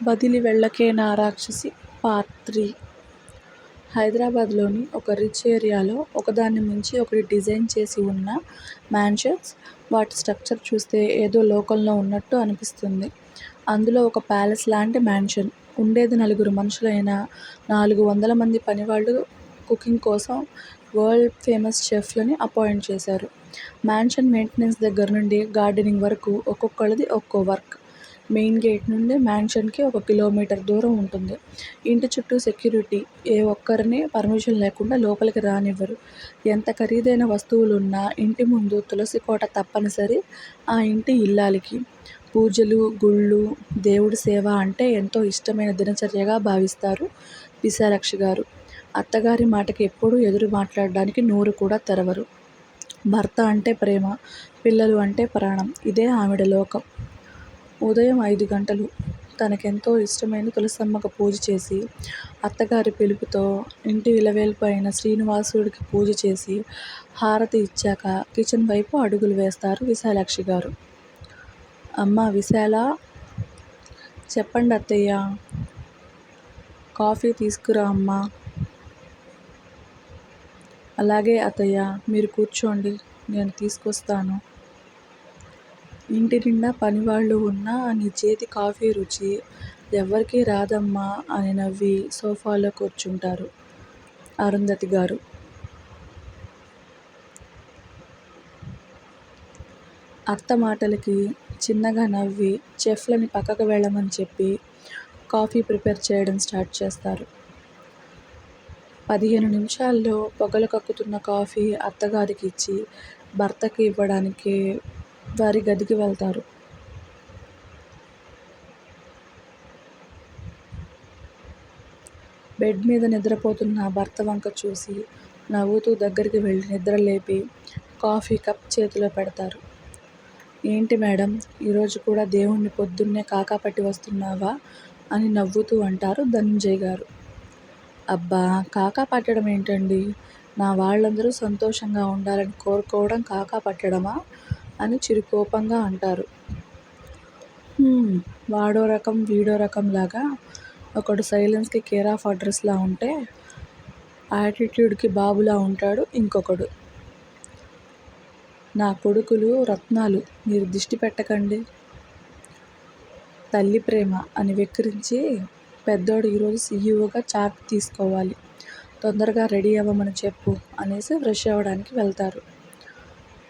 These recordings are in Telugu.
వదిలి వెళ్ళకే నా రాక్షసి పార్ట్ త్రీ హైదరాబాద్లోని ఒక రిచ్ ఏరియాలో ఒకదాన్ని మించి ఒకటి డిజైన్ చేసి ఉన్న మ్యాన్షన్స్ వాటి స్ట్రక్చర్ చూస్తే ఏదో లోకంలో ఉన్నట్టు అనిపిస్తుంది. అందులో ఒక ప్యాలెస్ లాంటి మ్యాన్షన్. ఉండేది నలుగురు మనుషులైనా నాలుగు వందల మంది పనివాళ్ళు కుకింగ్ కోసం వరల్డ్ ఫేమస్ చెఫ్లని అపాయింట్ చేశారు. మ్యాన్షన్ మెయింటెనెన్స్ దగ్గర నుండి గార్డెనింగ్ వరకు ఒక్కొక్కళ్ళది ఒక్కో వర్క్. మెయిన్ గేట్ నుండి మ్యాన్షన్కి ఒక కిలోమీటర్ దూరం ఉంటుంది. ఇంటి చుట్టూ సెక్యూరిటీ ఏ ఒక్కరిని పర్మిషన్ లేకుండా లోపలికి రానివ్వరు. ఎంత ఖరీదైన వస్తువులున్నా ఇంటి ముందు తులసి కోట తప్పనిసరి ఆ ఇంటి ఇల్లాలికి. పూజలు గుళ్ళు దేవుడి సేవ అంటే ఎంతో ఇష్టమైన దినచర్యగా భావిస్తారు విశాలక్షి గారు. అత్తగారి మాటకి ఎప్పుడూ ఎదురు మాట్లాడడానికి నోరు కూడా తెరవరు. భర్త అంటే ప్రేమ పిల్లలు అంటే ప్రాణం. ఇదే ఆవిడ లోకం. ఉదయం ఐదు గంటలు తనకెంతో ఇష్టమైన తులసమ్మకు పూజ చేసి అత్తగారి పిలుపుతో ఇంటి ఇలవేల్పు అయిన శ్రీనివాసుడికి పూజ చేసి హారతి ఇచ్చాక కిచెన్ వైపు అడుగులు వేస్తారు విశాలాక్షి గారు. అమ్మ విశాల! చెప్పండి అత్తయ్య! కాఫీ తీసుకురా అమ్మా! అలాగే అత్తయ్య మీరు కూర్చోండి నేను తీసుకొస్తాను. ఇంటి నిండా పనివాళ్ళు ఉన్నా నీ చేతి కాఫీ రుచి ఎవ్వరికీ రాదమ్మా అని నవ్వి సోఫాలో కూర్చుంటారు అరుంధతి గారు. అత్త మాటలకి చిన్నగా నవ్వి చెఫ్లని పక్కకు వెళ్ళమని చెప్పి కాఫీ ప్రిపేర్ చేయడం స్టార్ట్ చేస్తారు. పదిహేను నిమిషాల్లో పొగలు కక్కుతున్న కాఫీ అత్తగారికి ఇచ్చి భర్తకి ఇవ్వడానికి వారి గదికి వెళ్తారు. బెడ్ మీద నిద్రపోతున్న భర్త వంక చూసి నవ్వుతూ దగ్గరికి వెళ్ళి నిద్ర లేపి కాఫీ కప్ చేతిలో పెడతారు. ఏంటి మేడం ఈరోజు కూడా దేవుణ్ణి పొద్దున్నే కాకా పట్టి వస్తున్నావా? అని నవ్వుతూ అంటారు ధనంజయ్ గారు. అబ్బా కాకా పట్టడం ఏంటండి? నా వాళ్ళందరూ సంతోషంగా ఉండాలని కోరుకోవడం కాకా పట్టడమా అని చిరుకోపంగా అంటారు. వాడో రకం వీడో రకం లాగా ఒకడు సైలెన్స్కి కేర్ ఆఫ్ అడ్రస్లా ఉంటే యాటిట్యూడ్కి బాబులా ఉంటాడు ఇంకొకడు. నా కొడుకులు రత్నాలు మీరు దిష్టి పెట్టకండి. తల్లి ప్రేమ అని వెక్కిరించి పెద్దోడు ఈరోజు సీఈఓగా చార్ట్ తీసుకోవాలి. తొందరగా రెడీ అవ్వమని చెప్పు అనేసి ఫ్రెష్ అవ్వడానికి వెళ్తారు.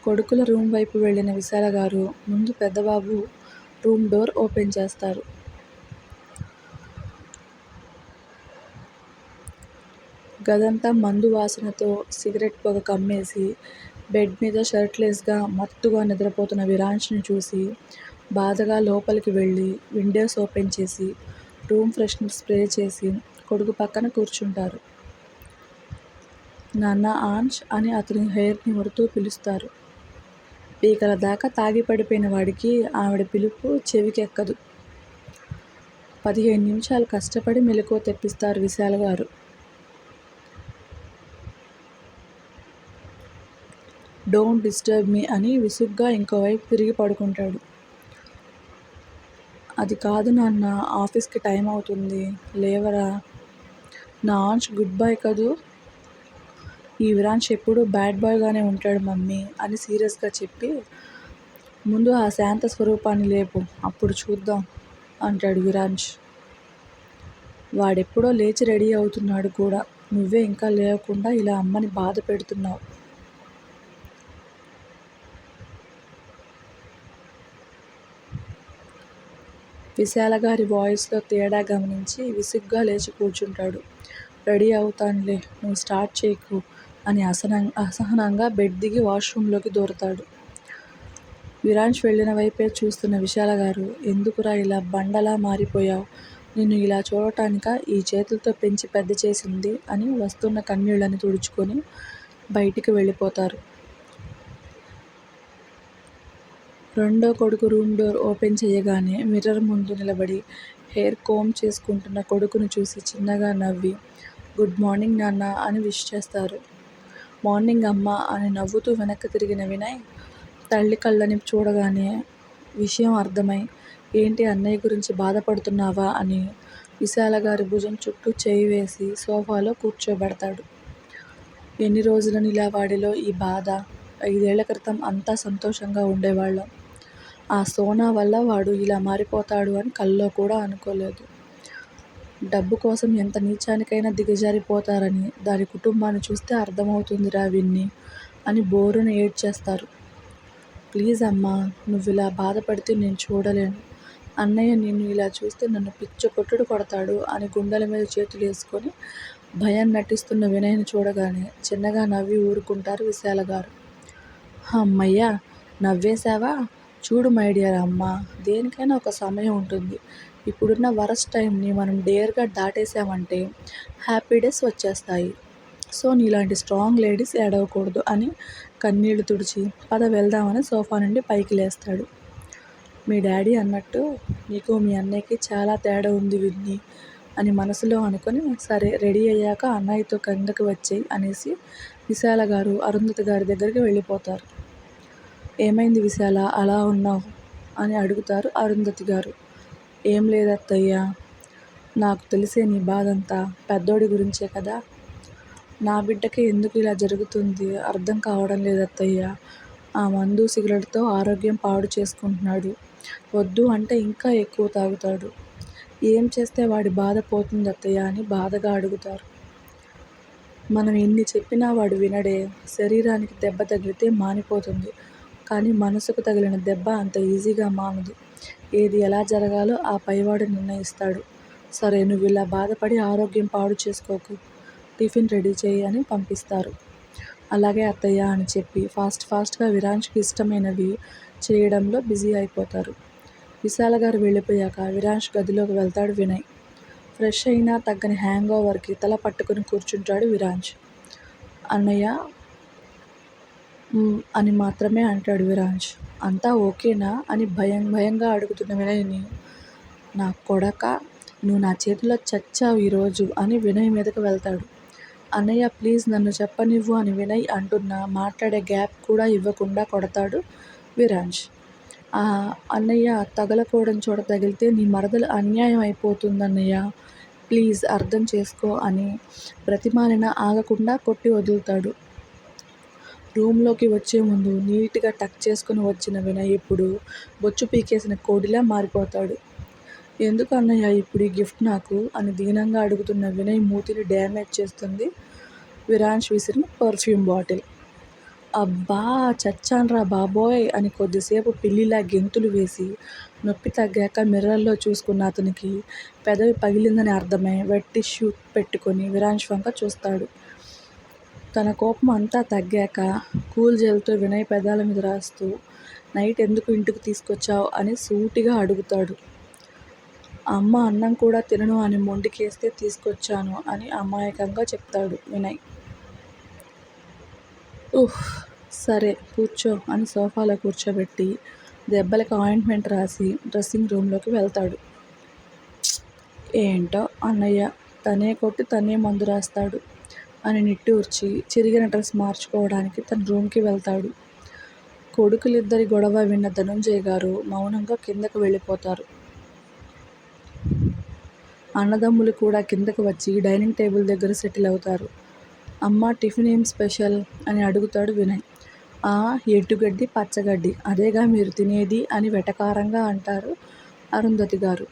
కొడుకుల రూమ్ వైపు వెళ్ళిన విశాల గారు ముందు పెద్దబాబు రూమ్ డోర్ ఓపెన్ చేస్తారు. గదంతా మందు వాసనతో సిగరెట్ పొగ కమ్మేసి బెడ్ మీద షర్ట్లెస్గా మత్తుగా నిద్రపోతున్న విరాంష్ని చూసి బాధగా లోపలికి వెళ్ళి విండోస్ ఓపెన్ చేసి రూమ్ ఫ్రెషనర్ స్ప్రే చేసి కొడుకు పక్కన కూర్చుంటారు. నాన్న ఆంచ్ అని అతని హెయిర్ని నిమురుతూ పిలుస్తారు. పీకల దాకా తాగి పడిపోయిన వాడికి ఆవిడ పిలుపు చెవికెక్కదు. పదిహేను నిమిషాలు కష్టపడి మెలకువ తెప్పిస్తారు విశాల్ గారు. డోంట్ డిస్టర్బ్ మీ అని విసుగ్గా ఇంకోవైపు తిరిగి పడుకుంటాడు. అది కాదు నాన్న ఆఫీస్కి టైం అవుతుంది. లేవరా? నా ఆంచ్ గుడ్ బాయ్ కదూ? ఈ విరాంచ్ ఎప్పుడూ బ్యాడ్ బాయ్గానే ఉంటాడు మమ్మీ అని సీరియస్గా చెప్పి ముందు ఆ శాంత స్వరూపాన్ని లేపు అప్పుడు చూద్దాం అంటాడు విరాంజ్ వాడెప్పుడో లేచి రెడీ అవుతున్నాడు కూడా నువ్వే ఇంకా లేవకుండా ఇలా అమ్మని బాధ పెడుతున్నావు. విశాల గారి వాయిస్లో తేడా గమనించి విసుగ్గా లేచి కూర్చుంటాడు. రెడీ అవుతానులే నువ్వు స్టార్ట్ చేయకు అని అసహన అసహనంగా బెడ్ దిగి వాష్రూమ్లోకి దూరతాడు. విరాంష్ వెళ్ళిన వైపే చూస్తున్న విశాల గారు ఎందుకురా ఇలా బండలా మారిపోయావు? నిన్ను ఇలా చూడటానిక? ఈ చేతులతో పెంచి పెద్ద చేసింది అని వస్తున్న కన్నీళ్ళని తుడుచుకొని బయటికి వెళ్ళిపోతారు. రెండో కొడుకు రూమ్ డోర్ ఓపెన్ చేయగానే మిర్రర్ ముందు నిలబడి హెయిర్ కోమ్ చేసుకుంటున్న కొడుకును చూసి చిన్నగా నవ్వి గుడ్ మార్నింగ్ నాన్న అని విష్ చేస్తారు. మార్నింగ్ అమ్మ అని నవ్వుతూ వెనక్కి తిరిగిన వినయ్ తల్లి కళ్ళని చూడగానే విషయం అర్థమై ఏంటి అన్నయ్య గురించి బాధపడుతున్నావా? అని విశాల గారి భుజం చుట్టూ చేయి వేసి సోఫాలో కూర్చోబెడతాడు. ఎన్ని రోజులని ఇలా వాడిలో ఈ బాధ? ఐదేళ్ళ క్రితం అంతా సంతోషంగా ఉండేవాళ్ళం. ఆ సోనా వల్ల వాడు ఇలా మారిపోతాడు అని కల్లో కూడా అనుకోలేదు. డబ్బు కోసం ఎంత నీచానికైనా దిగజారిపోతారని దాని కుటుంబాన్ని చూస్తే అర్థమవుతుందిరా విన్ని అని బోరున ఏడ్చేస్తారు. ప్లీజ్ అమ్మా నువ్వు ఇలా బాధపడితే నేను చూడలేను. అన్నయ్య నిన్ను ఇలా చూస్తే నన్ను పిచ్చ కొట్టుడు కొడతాడు అని గుండెల మీద చేతులు వేసుకొని భయం నటిస్తున్న వినయ్ని చూడగానే చిన్నగా నవ్వి ఊరుకుంటారు విశాల గారు అమ్మయ్య నవ్వేశావా? చూడు మై డియర్ అమ్మ దేనికైనా ఒక సమయం ఉంటుంది. ఇప్పుడున్న వరస్ట్ టైంని మనం డేర్గా దాటేసామంటే హ్యాపీ డేస్ వచ్చేస్తాయి. సో నీలాంటి స్ట్రాంగ్ లేడీస్ ఏడవకూడదు అని కన్నీళ్ళు తుడిచి పద వెళ్దామని సోఫా నుండి పైకి లేస్తాడు. మీ డాడీ అన్నట్టు నీకు మీ అన్నయ్యకి చాలా తేడా ఉంది విన్ని అని మనసులో అనుకొని సరే రెడీ అయ్యాక అన్నయ్యతో కిందకి వచ్చేయి అనేసి విశాల గారు అరుంధతి గారి దగ్గరికి వెళ్ళిపోతారు. ఏమైంది విశాల? అలా ఉన్నావు? అని అడుగుతారు అరుంధతి గారు. ఏం లేదత్తయ్య నాకు తెలిసే నీ బాధంతా పెద్దోడి గురించే కదా? నా బిడ్డకి ఎందుకు ఇలా జరుగుతుంది? అర్థం కావడం లేదత్తయ్య. ఆ మందు సిగరెట్తో ఆరోగ్యం పాడు చేసుకుంటున్నాడు. వద్దు అంటే ఇంకా ఎక్కువ తాగుతాడు. ఏం చేస్తే వాడి బాధ పోతుంది అత్తయ్య అని బాధగా అడుగుతారు. మనం ఎన్ని చెప్పినా వాడు వినడే. శరీరానికి దెబ్బ తగిలితే మానిపోతుంది. కానీ మనసుకు తగిలిన దెబ్బ అంత ఈజీగా మానదు. ఏది ఎలా జరగాలో ఆ పైవాడు నిర్ణయిస్తాడు. సరే నువ్వు ఇలా బాధపడి ఆరోగ్యం పాడు చేసుకోకు. టిఫిన్ రెడీ చేయి అని పంపిస్తారు. అలాగే అత్తయ్య అని చెప్పి ఫాస్ట్ ఫాస్ట్గా విరాంష్కి ఇష్టమైనవి చేయడంలో బిజీ అయిపోతారు. విశాల గారు వెళ్ళిపోయాక విరాంష్ గదిలోకి వెళ్తాడు వినయ్. ఫ్రెష్ అయినా తగ్గని హ్యాంగ్ ఓవర్కి తల పట్టుకుని కూర్చుంటాడు విరాంజ్ అన్నయ్య అని మాత్రమే అంటాడు విరాజ్. అంతా ఓకేనా? అని భయం భయంగా అడుగుతున్న వినయ్ని. నా కొడక నువ్వు నా చేతిలో చచ్చావు ఈరోజు అని వినయ్ మీదకు వెళ్తాడు. అన్నయ్య ప్లీజ్ నన్ను చెప్పనివ్వు అని వినయ్ అంటున్నా. మాట్లాడే గ్యాప్ కూడా ఇవ్వకుండా కొడతాడు విరాజ్. అన్నయ్య తగలకూడని చోట తగిలితే నీ మరదలు అన్యాయం అయిపోతుంది అన్నయ్య ప్లీజ్ అర్థం చేసుకో అని ప్రతిమాలిన ఆగకుండా కొట్టి వదులుతాడు. రూమ్లోకి వచ్చే ముందు నీట్గా టక్ చేసుకుని వచ్చిన వినయ్ ఇప్పుడు బొచ్చు పీకేసిన కోడిలా మారిపోతాడు. ఎందుకు అన్నయ్య ఇప్పుడు ఈ గిఫ్ట్ నాకు? అని దీనంగా అడుగుతున్న వినయ్ మూతిని డ్యామేజ్ చేస్తుంది విరాంష్ విసిరిన పర్ఫ్యూమ్ బాటిల్. అబ్బా చచ్చాన్రా బాబోయ్ అని కొద్దిసేపు పిల్లిలా గెంతులు వేసి నొప్పి తగ్గాక మిర్రర్లో చూసుకున్న అతనికి పెదవి పగిలిందని అర్థమై వెట్ టిష్యూ పెట్టుకొని విరాంష్ వంక చూస్తాడు. తన కోపం అంతా తగ్గాక కూల్ జెల్తో వినయ్ పెదాల మీద రాస్తూ నైట్ ఎందుకు ఇంటికి తీసుకొచ్చావు? అని సూటిగా అడుగుతాడు. అమ్మ అన్నం కూడా తినను అని మొండికేస్తే తీసుకొచ్చాను అని అమాయకంగా చెప్తాడు వినయ్. ఉహ్ సరే కూర్చో అని సోఫాలో కూర్చోబెట్టి దెబ్బలకు ఆయింట్మెంట్ రాసి డ్రెస్సింగ్ రూమ్లోకి వెళ్తాడు. ఏంటో అన్నయ్య తనే కొట్టి తనే మందు రాస్తాడు. అని నిట్టూర్చి చిరిగిన డ్రెస్ మార్చుకోవడానికి తన రూమ్కి వెళ్తాడు. కొడుకులిద్దరి గొడవ విన్న ధనుంజయ్ గారు మౌనంగా కిందకు వెళ్ళిపోతారు. అన్నదమ్ములు కూడా కిందకు వచ్చి డైనింగ్ టేబుల్ దగ్గర సెటిల్ అవుతారు. అమ్మ టిఫిన్ ఏం స్పెషల్? అని అడుగుతాడు వినయ్. ఆ ఎడ్డుగడ్డి పచ్చగడ్డి. అదేగా మీరు తినేది అని వెటకారంగా అంటారు అరుంధతి గారు.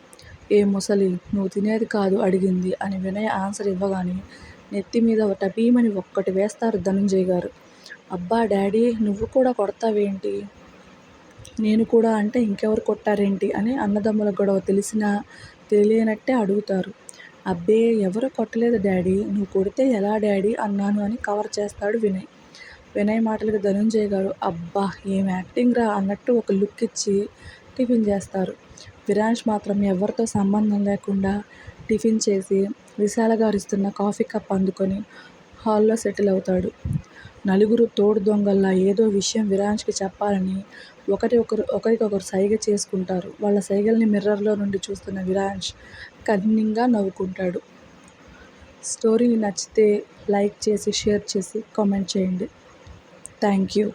ఏ ముసలి నువ్వు తినేది కాదు అడిగింది అని వినయ్ ఆన్సర్ ఇవ్వగానే నెత్తి మీద టపీమని ఒక్కటి వేస్తారు ధనుంజయ్ గారు. అబ్బా డాడీ నువ్వు కూడా కొడతావేంటి? నేను కూడా అంటే ఇంకెవరు కొట్టారేంటి? అని అన్నదమ్ముల గొడవ తెలిసినా తెలియనట్టే అడుగుతారు. అబ్బే ఎవరు కొట్టలేదు డాడీ. నువ్వు కొడితే ఎలా డాడీ అన్నాను అని కవర్ చేస్తాడు వినయ్. వినయ్ మాటలకు ధనుంజయ్ గారు అబ్బా ఏం యాక్టింగ్ రా అన్నట్టు ఒక లుక్ ఇచ్చి టిఫిన్ చేస్తారు. విరాంష్ మాత్రం ఎవరితో సంబంధం లేకుండా టిఫిన్ చేసి విశాల గారు ఇస్తున్న కాఫీ కప్ అందుకొని హాల్లో సెటిల్ అవుతాడు. నలుగురు తోడు దొంగల్లా ఏదో విషయం విరాంష్కి చెప్పాలని ఒకరి ఒకరు ఒకరికొకరు సైగ చేసుకుంటారు. వాళ్ళ సైగల్ని మిర్రర్లో నుండి చూస్తున్న విరాంష్ కన్నింగ్గా నవ్వుకుంటాడు. స్టోరీ నచ్చితే లైక్ చేసి షేర్ చేసి కామెంట్ చేయండి. Thank you.